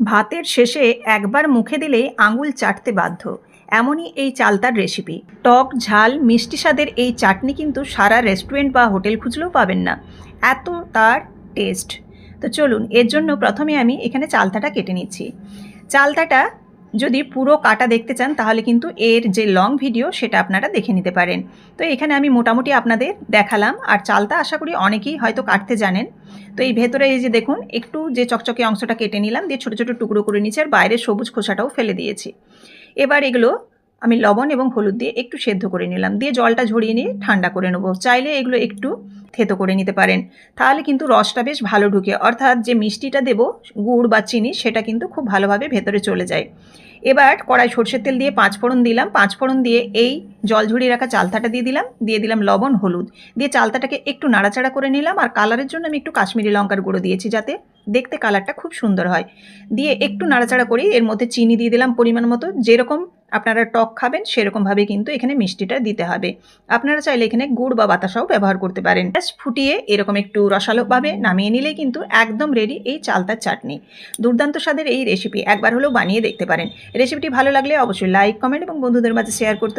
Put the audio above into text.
ভাতের শেষে একবার মুখে দিলেই আঙুল চাটতে বাধ্য। এমনই এই চালতার রেসিপি টক, ঝাল, মিষ্টি স্বাদের এই চাটনি কিন্তু সারা রেস্টুরেন্ট বা হোটেল খুঁজলেও পাবেন না। এত তার টেস্ট তো চলুন, এর জন্য প্রথমে আমি এখানে চালতাটা কেটে নিচ্ছি। চালতাটা যদি পুরো কাটা দেখতে চান, তাহলে কিন্তু এর যে লং ভিডিও সেটা আপনারা দেখে নিতে পারেন। তো এখানে আমি মোটামুটি আপনাদের দেখালাম, আর চালতা আশা করি অনেকেই হয়তো কাটতে জানেন। তো এই ভেতরে এই যে দেখুন, একটু যে চকচকে অংশটা কেটে নিলাম, দিয়ে ছোটো ছোটো টুকরো করে নিচে আর বাইরে সবুজ খোসাটাও ফেলে দিয়েছি। এবার এগুলো আমি লবণ এবং হলুদ দিয়ে একটু সেদ্ধ করে নিলাম। দিয়ে জলটা ঝরিয়ে নিয়ে ঠান্ডা করে নেব। চাইলে এগুলো একটু থেতো করে নিতে পারেন। তাহলে কিন্তু রসটা বেশ ভালো ঢুকে। অর্থাৎ যে মিষ্টিটা দেবো, গুড় বা চিনি, সেটা কিন্তু খুব ভালোভাবে ভেতরে চলে যায়। এবার কড়াই সর্ষের তেল দিয়ে পাঁচ ফোড়ন দিলাম। পাঁচ ফোড়ন দিয়ে এই জল ঝরিয়ে রাখা চালতাটা দিয়ে দিলাম। দিয়ে দিলাম লবণ, হলুদ। দিয়ে চালতাটাকে একটু নাড়াচাড়া করে নিলাম। আর কালারের জন্য আমি একটু কাশ্মীরি লঙ্কার গুঁড়ো দিয়েছি যাতে দেখতে কালারটা খুব সুন্দর হয়। দিয়ে একটু নাড়াচাড়া করি এর মধ্যে চিনি দিয়ে দিলাম পরিমাণ মতো। যেরকম আপনারা টক খাবেন সেরকমভাবে কিন্তু এখানে মিষ্টিটা দিতে হবে। আপনারা চাইলে এখানে গুড় বা বাতাসাও ব্যবহার করতে পারেন। গ্যাস ফুটিয়ে এরকম একটু রসালোভাবে নামিয়ে নিলে কিন্তু একদম রেডি এই চালতার চাটনি। দুর্দান্ত স্বাদের এই রেসিপি একবার হলেও বানিয়ে দেখতে পারেন। রেসিপিটি ভালো লাগলে অবশ্যই লাইক কমেন্ট এবং বন্ধুদের মাঝে শেয়ার করতে